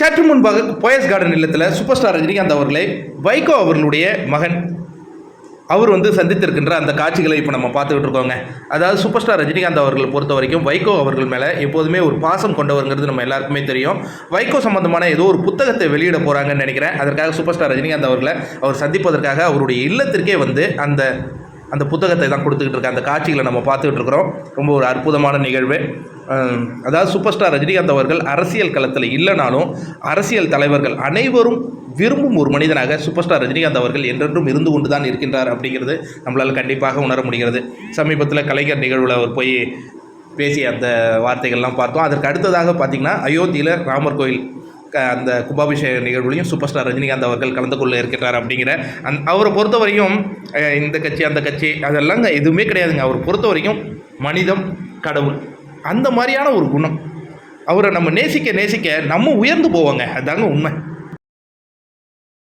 சற்று முன்பாக போயஸ் கார்டன் இல்லத்தில் சூப்பர் ஸ்டார் ரஜினிகாந்த் அவர்களை வைகோ அவர்களுடைய மகன் அவர் வந்து சந்தித்திருக்கின்ற அந்த காட்சிகளை இப்போ நம்ம பார்த்துக்கிட்டு இருக்கோங்க. அதாவது சூப்பர் ஸ்டார் ரஜினிகாந்த் அவர்களை பொறுத்த வரைக்கும் வைகோ அவர்கள் மேலே எப்போதுமே ஒரு பாசம் கொண்டவருங்கிறது நம்ம எல்லாருக்குமே தெரியும். வைகோ சம்பந்தமான ஏதோ ஒரு புத்தகத்தை வெளியிட போகிறாங்கன்னு நினைக்கிறேன். அதற்காக சூப்பர் ஸ்டார் ரஜினிகாந்த் அவர்களை அவர் சந்திப்பதற்காக அவருடைய இல்லத்திற்கே வந்து அந்த அந்த புத்தகத்தை தான் கொடுத்துக்கிட்டு இருக்க. அந்த காட்சிகளை நம்ம பார்த்துக்கிட்டு இருக்கிறோம். ரொம்ப ஒரு அற்புதமான நிகழ்வு. அதாவது சூப்பர் ஸ்டார் ரஜினிகாந்த் அவர்கள் அரசியல் களத்தில் இல்லைனாலும் அரசியல் தலைவர்கள் அனைவரும் விரும்பும் ஒரு மனிதனாக சூப்பர் ஸ்டார் ரஜினிகாந்த் அவர்கள் என்றென்றும் இருந்து கொண்டு தான் இருக்கின்றார் அப்படிங்கிறது நம்மளால் கண்டிப்பாக உணர முடிகிறது. சமீபத்தில் கலைஞர் நிகழ்வில் அவர் போய் பேசிய அந்த வார்த்தைகள்லாம் பார்த்தோம். அதற்கு அடுத்ததாக பார்த்திங்கன்னா அயோத்தியில் ராமர் கோயில் அந்த கும்பாபிஷேக நிகழ்வுலையும் சூப்பர் ஸ்டார் ரஜினிகாந்த் அவர்கள் கலந்து கொள்ள இருக்கிறார் அப்படிங்கிற அந் அவரை பொறுத்த வரையும் இந்த கட்சி அந்த கட்சி அதெல்லாம் எதுவுமே கிடையாதுங்க. அவர் பொறுத்த வரைக்கும் மனிதம் கடவுள் அந்த மாதிரியான ஒரு குணம். அவரை நம்ம நேசிக்க நேசிக்க நம்ம உயர்ந்து போவோங்க. அதாங்க உண்மை.